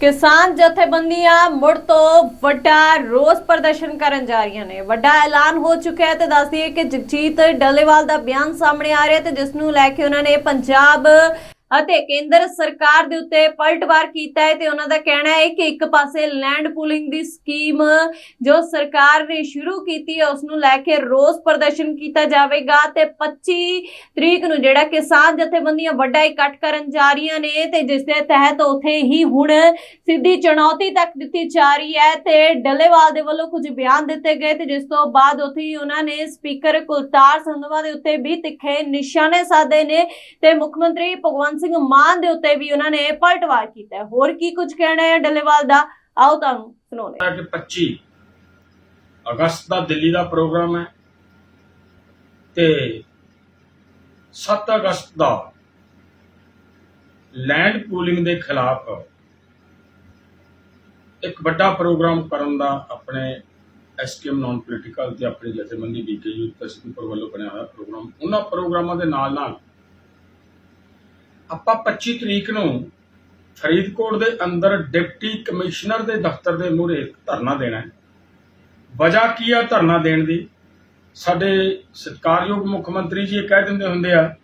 ਕਿਸਾਨ ਜਥੇਬੰਦੀਆਂ ਮੁੜ ਤੋਂ ਵੱਡਾ ਰੋਸ ਪ੍ਰਦਰਸ਼ਨ ਕਰਨ ਜਾ ਰਹੀਆਂ ਨੇ। ਵੱਡਾ ਐਲਾਨ ਹੋ ਚੁੱਕਿਆ ਹੈ ਤੇ ਦੱਸ ਦਈਏ ਕਿ ਜਗਜੀਤ ਡੱਲੇਵਾਲ ਦਾ ਬਿਆਨ ਸਾਹਮਣੇ ਆ ਰਿਹਾ ਤੇ ਜਿਸ ਨੂੰ ਲੈ ਕੇ ਉਹਨਾਂ ਨੇ ਪੰਜਾਬ ਅਤੇ ਕੇਂਦਰ ਸਰਕਾਰ ਦੇ ਉੱਤੇ ਪਲਟਵਾਰ ਕੀਤਾ ਹੈ ਤੇ ਉਹਨਾਂ ਦਾ ਕਹਿਣਾ ਹੈ ਕਿ ਇੱਕ ਪਾਸੇ ਲੈਂਡ ਪੂਲਿੰਗ ਦੀ ਸਕੀਮ ਜੋ ਸਰਕਾਰ ਨੇ ਸ਼ੁਰੂ ਕੀਤੀ ਹੈ ਉਸ ਨੂੰ ਲੈ ਕੇ ਰੋਸ ਪ੍ਰਦਰਸ਼ਨ ਕੀਤਾ ਜਾਵੇਗਾ ਤੇ 25 ਤਰੀਕ ਨੂੰ ਜਿਹੜਾ ਕਿਸਾਨ ਜਥੇਬੰਦੀਆਂ ਵੱਡਾ ਇਕੱਠ ਕਰਨ ਜਾ ਰਹੀਆਂ ਨੇ ਤੇ ਜਿਸ ਦੇ ਤਹਿਤ ਉਥੇ ਹੀ ਹੁਣ ਸਿੱਧੀ ਚੁਣੌਤੀ ਤੱਕ ਦਿੱਤੀ ਜਾ ਰਹੀ ਹੈ ਤੇ ਡੱਲੇਵਾਲ ਦੇ ਵੱਲੋਂ ਕੁਝ ਬਿਆਨ ਦਿੱਤੇ ਗਏ ਤੇ ਜਿਸ ਤੋਂ ਬਾਅਦ ਉਥੇ ਹੀ ਉਹਨਾਂ ਨੇ ਸਪੀਕਰ ਕੁਲਤਾਰ ਸੰਧਵਾ ਦੇ ਉੱਤੇ ਵੀ ਤਿੱਖੇ ਨਿਸ਼ਾਨੇ ਸਾਧੇ ਨੇ ਤੇ ਮੁੱਖ ਮੰਤਰੀ ਭਗਵੰਤ ਸਿੰਘ ਮਾਨ ਦੇ ਉੱਤੇ ਵੀ ਉਹਨਾਂ ਨੇ ਪਲਟਵਾਰ ਕੀਤਾ ਹੋਰ ਕੀ ਕੁਝ ਕਹਿਣਾ ਹੈ ਡੱਲੇਵਾਲ ਦਾ ਆਓ ਤੁਹਾਨੂੰ ਸੁਣਾਉਂਦੇ ਹਾਂ। 25 ਅਗਸਤ ਦਾ ਦਿੱਲੀ ਦਾ ਪ੍ਰੋਗਰਾਮ ਹੈ ਤੇ 7 ਅਗਸਤ ਦਾ ਲੈਂਡ ਪੂਲਿੰਗ ਦੇ ਖਿਲਾਫ ਇੱਕ ਵੱਡਾ ਪ੍ਰੋਗਰਾਮ ਕਰਨ ਦਾ ਆਪਣੇ ਐਸਕੇਐਮ ਨਾਨ ਪੋਲੀਟੀਕਲ ਤੇ ਆਪਣੀ ਜਥੇਬੰਦੀ ਬੀਕੇਯੂ ਤਸਦੀਪੁਰ ਵੱਲੋਂ ਬਣਿਆ ਹੋਇਆ ਪ੍ਰੋਗਰਾਮ, ਉਹਨਾਂ ਪ੍ਰੋਗਰਾਮਾਂ ਦੇ ਨਾਲ ਨਾਲ ਆਪਾਂ 25 ਤਰੀਕ ਨੂੰ ਫਰੀਦਕੋਟ ਦੇ ਅੰਦਰ ਡਿਪਟੀ ਕਮਿਸ਼ਨਰ ਦੇ ਦਫ਼ਤਰ ਦੇ ਮੂਹਰੇ ਧਰਨਾ ਦੇਣਾ ਹੈ। ਵਜ੍ਹਾ ਕੀ ਆ ਧਰਨਾ ਦੇਣ ਦੀ? ਸਾਡੇ ਸਤਿਕਾਰਯੋਗ ਮੁੱਖ ਮੰਤਰੀ ਜੀ ਇਹ ਕਹਿ ਦਿੰਦੇ ਹੁੰਦੇ ਆ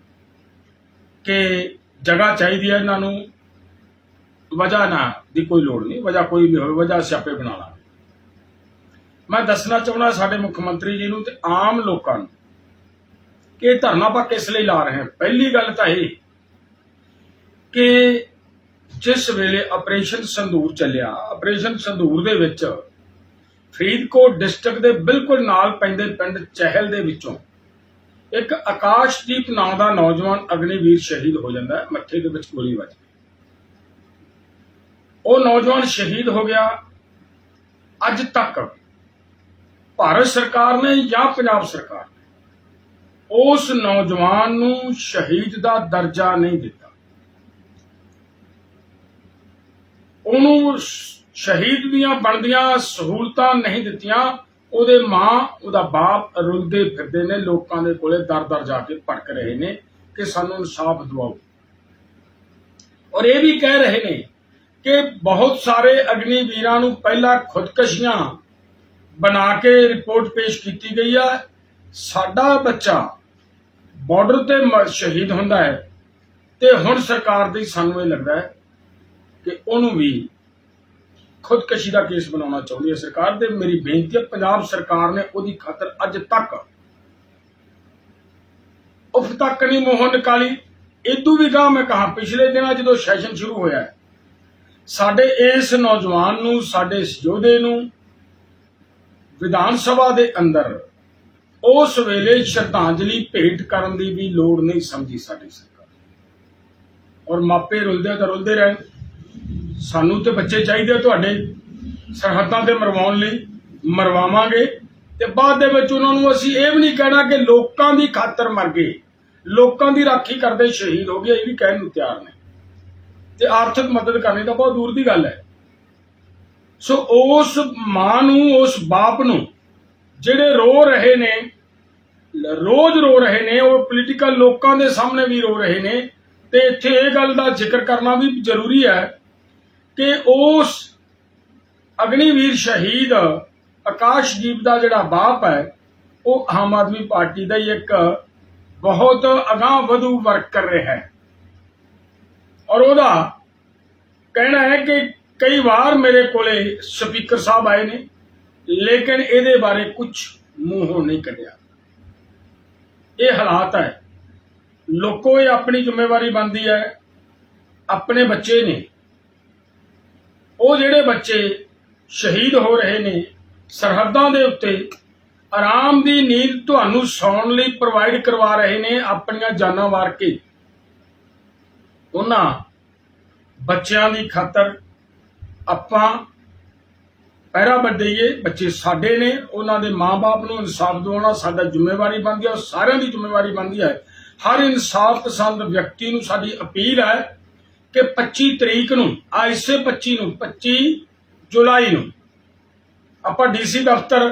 ਕਿ ਜਗ੍ਹਾ ਚਾਹੀਦੀ ਹੈ ਇਹਨਾਂ ਨੂੰ, ਵਜ੍ਹਾ ਨਾ ਦੀ ਕੋਈ ਲੋੜ ਨਹੀਂ, ਵਜ੍ਹਾ ਕੋਈ ਵੀ ਹੋਵੇ, ਵਜ੍ਹਾ ਸਿਆਪੇ ਬਣਾ ਲਾ ਮੈਂ ਦੱਸਣਾ ਚਾਹੁੰਦਾ ਸਾਡੇ ਮੁੱਖ ਮੰਤਰੀ ਜੀ ਨੂੰ ਤੇ ਆਮ ਲੋਕਾਂ ਨੂੰ ਕਿ ਇਹ ਧਰਨਾ ਆਪਾਂ ਕਿਸ ਲਈ ਲਾ ਰਹੇ ਹਾਂ? ਪਹਿਲੀ ਗੱਲ ਤਾਂ ਇਹ ਕਿ ਜਿਸ ਵੇਲੇ ਆਪਰੇਸ਼ਨ ਸੰਦੂਰ ਚੱਲਿਆ, ਆਪਰੇਸ਼ਨ ਸੰਦੂਰ ਦੇ ਵਿੱਚ ਫਰੀਦਕੋਟ ਡਿਸਟ੍ਰਿਕਟ ਦੇ ਬਿਲਕੁਲ ਨਾਲ ਪੈਂਦੇ ਪਿੰਡ ਚਹਿਲ ਦੇ ਵਿੱਚੋਂ ਇੱਕ ਆਕਾਸ਼ਦੀਪ ਨਾਂ ਦਾ ਨੌਜਵਾਨ ਅਗਨੀਵੀਰ ਸ਼ਹੀਦ ਹੋ ਜਾਂਦਾ ਹੈ ਮੱਥੇ ਦੇ ਵਿੱਚ ਗੋਲੀ ਵੱਜ ਗਈ। ਉਹ ਨੌਜਵਾਨ ਸ਼ਹੀਦ ਹੋ ਗਿਆ। ਅੱਜ ਤੱਕ ਭਾਰਤ ਸਰਕਾਰ ਨੇ ਜਾਂ ਪੰਜਾਬ ਸਰਕਾਰ ਨੇ ਉਸ ਨੌਜਵਾਨ ਨੂੰ ਸ਼ਹੀਦ ਦਾ ਦਰਜਾ ਨਹੀਂ ਦਿੱਤਾ। ਉਹਨੂੰ ਸ਼ਹੀਦ ਦੀਆਂ ਬਣਦੀਆਂ ਸਹੂਲਤਾਂ ਨਹੀਂ ਦਿੱਤੀਆਂ, ਉਹਦੇ ਮਾਂ, ਉਹਦਾ ਬਾਪ ਰੁਲਦੇ ਫਿਰਦੇ ਨੇ, ਲੋਕਾਂ ਦੇ ਕੋਲੇ ਦਰ-ਦਰ ਜਾ ਕੇ ਭੜਕ ਰਹੇ ਨੇ ਕਿ ਸਾਨੂੰ ਇਨਸਾਫ ਦਿਵਾਓ। ਔਰ ਇਹ ਵੀ ਕਹਿ ਰਹੇ ਨੇ ਕਿ ਬਹੁਤ ਸਾਰੇ ਅਗਨੀ ਵੀਰਾਂ ਨੂੰ ਪਹਿਲਾਂ ਖੁਦਕਸ਼ੀਆਂ ਬਣਾ ਕੇ ਰਿਪੋਰਟ ਪੇਸ਼ ਕੀਤੀ ਗਈ ਆ। ਸਾਡਾ ਬੱਚਾ ਬਾਰਡਰ ਤੇ ਸ਼ਹੀਦ ਹੁੰਦਾ ਹੈ ਤੇ ਹੁਣ ਸਰਕਾਰ ਦੀ ਸਾਨੂੰ ਇਹ ਲੱਗਦਾ ਹੈ ਕਿ ਉਹਨੂੰ ਵੀ ਖੁਦਕਸ਼ੀ ਦਾ ਕੇਸ ਬਣਾਉਣਾ ਚਾਹੁੰਦੀ ਹੈ ਸਰਕਾਰ ਤੇ ਮੇਰੀ ਬੇਨਤੀ ਹੈ, ਪੰਜਾਬ ਸਰਕਾਰ ਨੇ ਉਹਦੀ ਖਾਤਰ ਅੱਜ ਤੱਕ ਉਫ ਤੱਕ ਨਹੀਂ ਮੋਹਨ ਨਿਕਾਲੀ। ਇਦੋਂ ਵੀ ਕਹਾ ਮੈਂ ਕਹਾ, ਪਿਛਲੇ ਦਿਨਾਂ ਜਦੋਂ ਸੈਸ਼ਨ ਸ਼ੁਰੂ ਹੋਇਆ ਸਾਡੇ ਇਸ ਨੌਜਵਾਨ ਨੂੰ, ਸਾਡੇ ਇਸ ਯੋਧੇ ਨੂੰ ਵਿਧਾਨ ਸਭਾ ਦੇ ਅੰਦਰ ਉਸ ਵੇਲੇ ਸ਼ਰਧਾਂਜਲੀ ਭੇਟ ਕਰਨ ਦੀ ਵੀ ਲੋੜ ਨਹੀਂ ਸਮਝੀ ਸਾਡੀ ਸਰਕਾਰ। ਔਰ ਮਾਪੇ ਰੁਲਦੇ ਤਾਂ ਰੁਲਦੇ ਰਹਿਣ। ਸਾਨੂੰ ਤੇ ਬੱਚੇ ਚਾਹੀਦੇ ਤੁਹਾਡੇ ਸਰਹੱਦਾਂ ਤੇ ਮਰਵਾਉਣ ਲਈ, ਮਰਵਾਵਾਂਗੇ ਤੇ ਬਾਅਦ ਦੇ ਵਿੱਚ ਉਹਨਾਂ ਨੂੰ ਅਸੀਂ ਇਹ ਵੀ ਨਹੀਂ ਕਹਿਣਾ ਕਿ ਲੋਕਾਂ ਦੀ ਖਾਤਰ ਮਰ ਗਏ, ਲੋਕਾਂ ਦੀ ਰਾਖੀ ਕਰਦੇ ਸ਼ਹੀਦ ਹੋ ਗਏ, ਇਹ ਵੀ ਕਹਿਣ ਨੂੰ ਤਿਆਰ ਨੇ। ਤੇ ਆਰਥਿਕ ਮਦਦ ਕਰਨੀ ਤਾਂ ਬਹੁਤ ਦੂਰ ਦੀ ਗੱਲ ਹੈ। ਸੋ ਉਸ ਮਾਂ ਨੂੰ, ਉਸ ਬਾਪ ਨੂੰ ਜਿਹੜੇ ਰੋ ਰਹੇ ਨੇ, ਰੋਜ਼ ਰੋ ਰਹੇ ਨੇ, ਉਹ ਪੋਲੀਟੀਕਲ ਲੋਕਾਂ ਦੇ ਸਾਹਮਣੇ ਵੀ ਰੋ ਰਹੇ ਨੇ ਤੇ ਇੱਥੇ ਇਹ ਗੱਲ ਦਾ ਜ਼ਿਕਰ ਕਰਨਾ ਵੀ ਜ਼ਰੂਰੀ ਹੈ ਕਿ ਉਸ ਅਗਨੀਵੀਰ ਸ਼ਹੀਦ ਆਕਾਸ਼ਦੀਪ ਦਾ ਜਿਹੜਾ ਬਾਪ ਹੈ, ਉਹ ਆਮ ਆਦਮੀ ਪਾਰਟੀ ਦਾ ਹੀ ਇੱਕ ਬਹੁਤ ਅਗਾਂਹ ਵਧੂ ਵਰਕ ਕਰ ਰਿਹਾ ਹੈ। ਔਰ ਉਹਦਾ ਕਹਿਣਾ ਹੈ ਕਿ ਕਈ ਵਾਰ ਮੇਰੇ ਕੋਲੇ ਸਪੀਕਰ ਸਾਹਿਬ ਆਏ ਨੇ, ਲੇਕਿਨ ਇਹਦੇ ਬਾਰੇ ਕੁਝ ਮੂੰਹੋਂ ਨਹੀਂ ਕੱਢਿਆ। ਇਹ ਹਾਲਾਤ ਹੈ। ਲੋਕੋ ਇਹ ਆਪਣੀ ਜ਼ਿੰਮੇਵਾਰੀ ਬਣਦੀ ਹੈ, ਆਪਣੇ ਬੱਚੇ ਨੇ ਉਹ ਜਿਹੜੇ ਬੱਚੇ ਸ਼ਹੀਦ ਹੋ ਰਹੇ ਨੇ, ਸਰਹੱਦਾਂ ਦੇ ਉੱਤੇ ਆਰਾਮ ਦੀ ਨੀਂਦ ਤੁਹਾਨੂੰ ਸੌਣ ਲਈ ਪ੍ਰੋਵਾਈਡ ਕਰਵਾ ਰਹੇ ਨੇ ਆਪਣੀਆਂ ਜਾਨਾਂ ਵਾਰ ਕੇ। ਉਹਨਾਂ ਬੱਚਿਆਂ ਦੀ ਖਾਤਰ ਆਪਾਂ ਪਹਿਰਾ ਵੱਡਈਏ ਬੱਚੇ ਸਾਡੇ ਨੇ, ਉਹਨਾਂ ਦੇ ਮਾਪੇ ਨੂੰ ਇਨਸਾਫ ਦਿਵਾਉਣਾ ਸਾਡਾ ਜ਼ਿੰਮੇਵਾਰੀ ਬਣਦੀ ਹੈ ਸਾਰਿਆਂ ਦੀ ਜ਼ਿੰਮੇਵਾਰੀ ਬਣਦੀ ਹੈ। ਹਰ ਇਨਸਾਫ ਪਸੰਦ ਵਿਅਕਤੀ ਨੂੰ ਸਾਡੀ ਅਪੀਲ ਹੈ ਕਿ 25 ਤਰੀਕ ਨੂੰ ਆ ਇਸੇ 25 ਨੂੰ 25 ਜੁਲਾਈ ਨੂੰ ਆਪਾਂ ਡੀਸੀ ਦਫ਼ਤਰ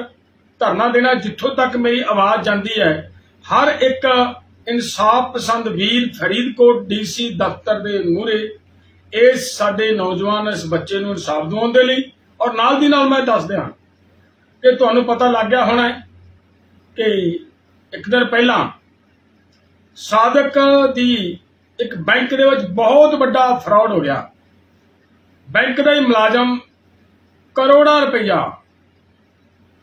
ਧਰਨਾ ਦੇਣਾ, ਜਿੱਥੋਂ ਤੱਕ ਮੇਰੀ ਆਵਾਜ਼ ਜਾਂਦੀ ਹੈ, ਹਰ ਇੱਕ ਇਨਸਾਫ ਪਸੰਦ ਵੀਰ ਫਰੀਦਕੋਟ ਡੀਸੀ ਦਫ਼ਤਰ ਦੇ ਮੂਹਰੇ ਇਸ ਸਾਡੇ ਨੌਜਵਾਨ ਇਸ ਬੱਚੇ ਨੂੰ ਇਨਸਾਫ ਦਿਵਾਉਣ ਦੇ ਲਈ, ਔਰ ਨਾਲ ਦੀ ਨਾਲ ਮੈਂ ਦੱਸ ਦਿਆਂ ਕਿ ਤੁਹਾਨੂੰ ਪਤਾ ਲੱਗ ਗਿਆ ਹੋਣਾ ਕਿ ਇੱਕ ਦਿਨ ਪਹਿਲਾਂ ਸਾਦਕ ਦੀ ਇੱਕ ਬੈਂਕ ਦੇ ਵਿੱਚ ਬਹੁਤ ਵੱਡਾ ਫਰਾਡ ਹੋ ਗਿਆ। ਬੈਂਕ ਦਾ ਹੀ ਮੁਲਾਜ਼ਮ ਕਰੋੜਾਂ ਰੁਪਈਆ,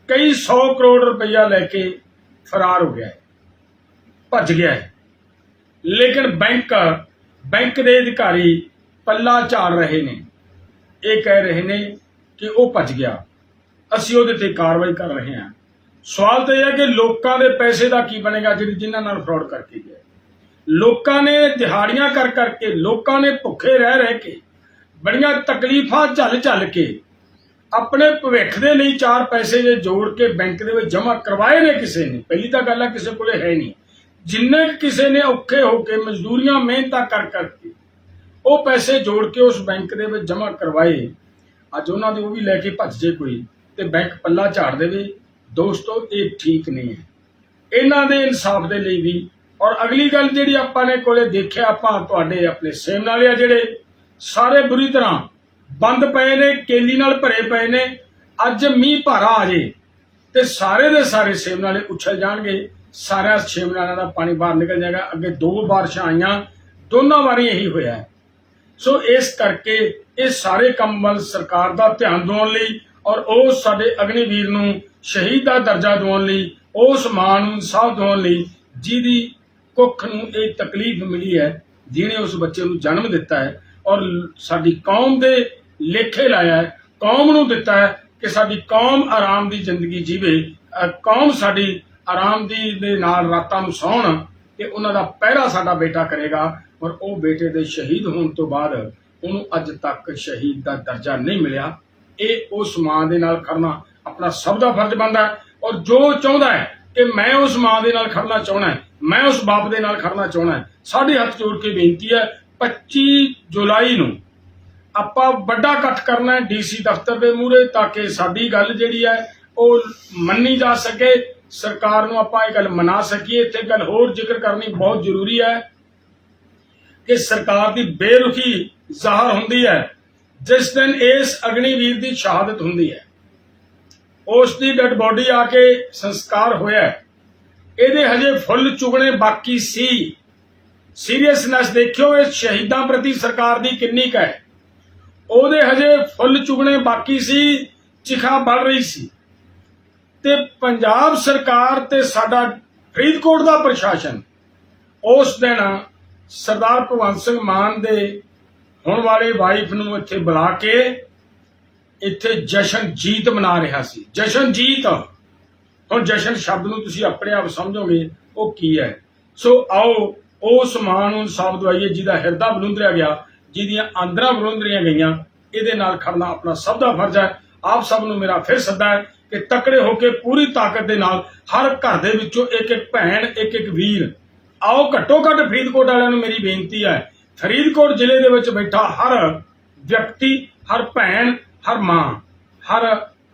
ਕਈ 100 ਕਰੋੜ ਰੁਪਈਆ ਲੈ ਕੇ ਫਰਾਰ ਹੋ ਗਿਆ ਹੈ, ਭੱਜ ਗਿਆ ਹੈ। ਲੇਕਿਨ ਬੈਂਕ ਬੈਂਕ ਦੇ ਅਧਿਕਾਰੀ ਪੱਲਾ ਝਾੜ ਰਹੇ ਨੇ। ਇਹ ਕਹਿ ਰਹੇ ਨੇ ਕਿ ਉਹ ਭੱਜ ਗਿਆ। ਅਸੀਂ ਉਹਦੇ ਤੇ ਕਾਰਵਾਈ ਕਰ ਰਹੇ ਹਾਂ। ਸਵਾਲ ਤਾਂ ਇਹ ਹੈ ਕਿ ਲੋਕਾਂ ਦੇ ਪੈਸੇ ਦਾ ਕੀ ਬਣੇਗਾ ਜਿਹੜੇ ਜਿਨ੍ਹਾਂ ਨਾਲ ਫਰਾਡ ਕਰਕੇ ਗਏ ਲੋਕਾਂ ਨੇ ਦਿਹਾੜੀਆਂ ਕਰ ਕਰਕੇ, ਲੋਕਾਂ ਨੇ ਭੁੱਖੇ ਰਹਿ ਰਹਿ ਕੇ, ਬੜੀਆਂ ਤਕਲੀਫਾਂ ਝੱਲ ਝੱਲ ਕੇ, ਆਪਣੇ ਭਵਿੱਖ ਦੇ ਲਈ ਚਾਰ ਪੈਸੇ ਜੇ ਜੋੜ ਕੇ ਬੈਂਕ ਦੇ ਵਿੱਚ ਜਮ੍ਹਾਂ ਕਰਵਾਏ ਨੇ ਕਿਸੇ ਨੇ, ਪਹਿਲੀ ਤਾਂ ਗੱਲ ਹੈ ਕਿਸੇ ਕੋਲੇ ਹੈ ਨਹੀਂ। ਜਿੰਨੇ ਕਿਸੇ ਨੇ ਔਖੇ ਹੋ ਕੇ, ਮਜ਼ਦੂਰੀਆਂ, ਮਿਹਨਤਾਂ ਕਰ ਕਰਕੇ ਉਹ ਪੈਸੇ ਜੋੜ ਕੇ ਉਸ ਬੈਂਕ ਦੇ ਵਿੱਚ ਜਮ੍ਹਾਂ ਕਰਵਾਏ, ਅੱਜ ਉਹਨਾਂ ਦੇ ਉਹ ਵੀ ਲੈ ਕੇ ਭੱਜ ਜੇ ਕੋਈ, ਤੇ ਬੈਂਕ ਪੱਲਾ ਝਾੜ ਦੇਵੇ। ਦੋਸਤੋ, ਇਹ ਠੀਕ ਨਹੀਂ ਹੈ। ਇਹਨਾਂ ਦੇ ਇਨਸਾਫ ਦੇ ਲਈ ਵੀ ਔਰ ਅਗਲੀ ਗੱਲ ਜਿਹੜੀ ਆਪਾਂ ਨੇ ਕੋਲੇ ਦੇਖਿਆ, ਆਪਾਂ ਤੁਹਾਡੇ ਆਪਣੇ ਸੇਮ ਨਾਲੇ ਆ ਜਿਹੜੇ, ਸਾਰੇ ਬੁਰੀ ਤਰ੍ਹਾਂ ਬੰਦ ਪਏ ਨੇ, ਕੇਲੀ ਨਾਲ ਭਰੇ ਪਏ ਨੇ, ਅੱਜ ਮੀਂਹ ਭਾਰਾ ਆ ਜੇ, ਤੇ ਸਾਰੇ ਦੇ ਸਾਰੇ ਸੇਮ ਨਾਲੇ ਉੱਛਲ ਜਾਣਗੇ ਸਾਰਾ ਸੇਮ ਨਾਲਿਆਂ ਦਾ ਪਾਣੀ ਬਾਹਰ ਨਿਕਲ ਜਾਏਗਾ। ਅੱਗੇ ਦੋ ਬਾਰਿਸ਼ਾਂ ਆਈਆਂ, ਦੋਨਾਂ ਵਾਰੀ ਇਹੀ ਹੋਇਆ ਸੋ ਇਸ ਕਰਕੇ ਇਹ ਸਾਰੇ ਕੰਮ ਵੱਲ ਸਰਕਾਰ ਦਾ ਧਿਆਨ ਦਿਵਾਉਣ ਲਈ ਔਰ ਉਹ ਸਾਡੇ ਅਗਨੀਵੀਰ ਨੂੰ ਸ਼ਹੀਦ ਦਾ ਦਰਜਾ ਦਿਵਾਉਣ ਲਈ ਉਸ ਮਾਂ ਨੂੰ ਇਨਸਾਫ ਦਿਵਾਉਣ ਲਈ ਜਿਹਦੀ ਕੁੱਖ ਨੂੰ ਇਹ ਤਕਲੀਫ ਮਿਲੀ ਹੈ, ਜਿਹਨੇ ਉਸ ਬੱਚੇ ਨੂੰ ਜਨਮ ਦਿੱਤਾ ਹੈ ਔਰ ਸਾਡੀ ਕੌਮ ਦੇ ਲੇਖੇ ਲਾਇਆ ਹੈ, ਕੌਮ ਨੂੰ ਦਿੱਤਾ ਹੈ ਕਿ ਸਾਡੀ ਕੌਮ ਆਰਾਮ ਦੀ ਜ਼ਿੰਦਗੀ ਜੀਵੇ ਕੌਮ ਸਾਡੀ ਆਰਾਮ ਦੀ ਦੇ ਨਾਲ ਰਾਤਾਂ ਨੂੰ ਸੌਣ ਤੇ ਉਹਨਾਂ ਦਾ ਪਹਿਰਾ ਸਾਡਾ ਬੇਟਾ ਕਰੇਗਾ ਔਰ ਉਹ ਬੇਟੇ ਦੇ ਸ਼ਹੀਦ ਹੋਣ ਤੋਂ ਬਾਅਦ ਉਹਨੂੰ ਅੱਜ ਤੱਕ ਸ਼ਹੀਦ ਦਾ ਦਰਜਾ ਨਹੀਂ ਮਿਲਿਆ। ਇਹ ਉਸ ਮਾਂ ਦੇ ਨਾਲ ਕਰਨਾ ਆਪਣਾ ਸਭ ਦਾ ਫਰਜ਼ ਬਣਦਾ ਹੈ ਔਰ ਜੋ ਚਾਹੁੰਦਾ ਹੈ ਕਿ ਮੈਂ ਉਸ ਮਾਂ ਦੇ ਨਾਲ ਖੜਨਾ ਚਾਹਣਾ ਮੈਂ ਉਸ ਬਾਪ ਦੇ ਨਾਲ ਖੜਨਾ ਚਾਹਣਾ ਸਾਡੇ ਹੱਥ ਜੋੜ ਕੇ ਬੇਨਤੀ ਹੈ 25 ਜੁਲਾਈ ਨੂੰ ਆਪਾਂ ਵੱਡਾ ਇਕੱਠ ਕਰਨਾ ਹੈ ਡੀਸੀ ਦਫ਼ਤਰ ਦੇ ਮੂਹਰੇ ਤਾਂ ਕਿ ਸਾਡੀ ਗੱਲ ਜਿਹੜੀ ਹੈ ਉਹ ਮੰਨੀ ਜਾ ਸਕੇ। ਸਰਕਾਰ ਨੂੰ ਆਪਾਂ ਇਹ ਗੱਲ ਮਨਾ ਸਕੀਏ। ਇੱਥੇ ਗੱਲ ਹੋਰ ਜ਼ਿਕਰ ਕਰਨੀ ਬਹੁਤ ਜ਼ਰੂਰੀ ਹੈ ਕਿ ਸਰਕਾਰ ਦੀ ਬੇਰੁਖੀ ਜ਼ਾਹਰ ਹੁੰਦੀ ਹੈ, ਜਿਸ ਦਿਨ ਇਸ ਅਗਨੀਵੀਰ ਦੀ ਸ਼ਹਾਦਤ ਹੁੰਦੀ ਹੈ। ਉਸ ਦੀ ਡੈਡ ਬੋਡੀ ਆ ਕੇ ਸੰਸਕਾਰ ਹੋਇਆ ਇਹਦੇ ਹਜੇ ਫੁੱਲ ਚੁਗਣੇ ਬਾਕੀ ਸੀ। ਸੀਰੀਅਸਨੈਸ ਦੇਖਿਓ ਇਸ ਸ਼ਹੀਦਾਂ ਪ੍ਰਤੀ ਸਰਕਾਰ ਦੀ ਕਿੰਨੀ ਕੁ ਹੈ। ਉਹਦੇ ਹਜੇ ਫੁੱਲ ਚੁਗਣੇ ਬਾਕੀ ਸੀ, ਚਿਖਾ ਬੜ ਰਹੀ ਸੀ। ਤੇ ਪੰਜਾਬ ਸਰਕਾਰ ਤੇ ਸਾਡਾ ਫਰੀਦਕੋਟ ਦਾ ਪ੍ਰਸ਼ਾਸਨ ਉਸ ਦਿਨ ਸਰਦਾਰ ਭਗਵੰਤ ਸਿੰਘ ਮਾਨ ਦੇ ਹੁਣ ਵਾਲੇ ਵਾਈਫ ਨੂੰ ਇੱਥੇ ਬੁਲਾ ਕੇ ਇੱਥੇ ਜਸ਼ਨ ਜੀਤ ਮਨਾ ਰਿਹਾ ਸੀ। ਜਸ਼ਨ ਜੀਤ, ਹੁਣ ਜਸ਼ਨ ਸ਼ਬਦ ਨੂੰ ਤੁਸੀਂ ਆਪਣੇ ਆਪ ਸਮਝੋਗੇ, ਉਹ ਕੀ ਹੈ? ਸੋ ਆਓ, ਉਸ ਮਾਂ ਨੂੰ ਇਨਸਾਫ ਦਵਾਈਏ, ਜਿਹਦਾ ਹਿਰਦਾ ਬਲੁੰਦਰਿਆ ਗਿਆ, ਜਿਹਦੀਆਂ ਆਂਦਰਾਂ ਬਲੁੰਦਰੀਆਂ ਗਈਆਂ, ਇਹਦੇ ਨਾਲ ਖੜਨਾ ਆਪਣਾ ਸਭ ਦਾ ਫਰਜ਼ ਹੈ। ਆਪ ਸਭ ਨੂੰ ਮੇਰਾ ਫਿਰ ਸੱਦਾ ਹੈ ਕਿ ਤਕੜੇ ਹੋ ਕੇ ਪੂਰੀ ਤਾਕਤ ਦੇ ਨਾਲ ਹਰ ਘਰ ਦੇ ਵਿੱਚੋਂ ਇੱਕ ਇੱਕ ਭੈਣ, ਇੱਕ ਇੱਕ ਵੀਰ, ਆਓ ਘੱਟੋ ਘੱਟ ਫਰੀਦਕੋਟ ਵਾਲਿਆਂ ਨੂੰ ਮੇਰੀ ਬੇਨਤੀ ਹੈ, ਫਰੀਦਕੋਟ ਜ਼ਿਲ੍ਹੇ ਦੇ ਵਿੱਚ ਬੈਠਾ ਹਰ ਵਿਅਕਤੀ, ਹਰ ਭੈਣ ਹਰ ਮਾਂ, ਹਰ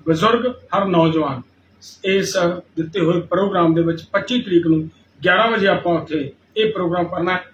ਬਜ਼ੁਰਗ, ਹਰ ਨੌਜਵਾਨ ਇਸ ਦਿੱਤੇ ਹੋਏ ਪ੍ਰੋਗਰਾਮ ਦੇ ਵਿੱਚ 25 ਤਰੀਕ ਨੂੰ 11 ਵਜੇ ਆਪਾਂ ਉੱਥੇ ਇਹ ਪ੍ਰੋਗਰਾਮ ਕਰਨਾ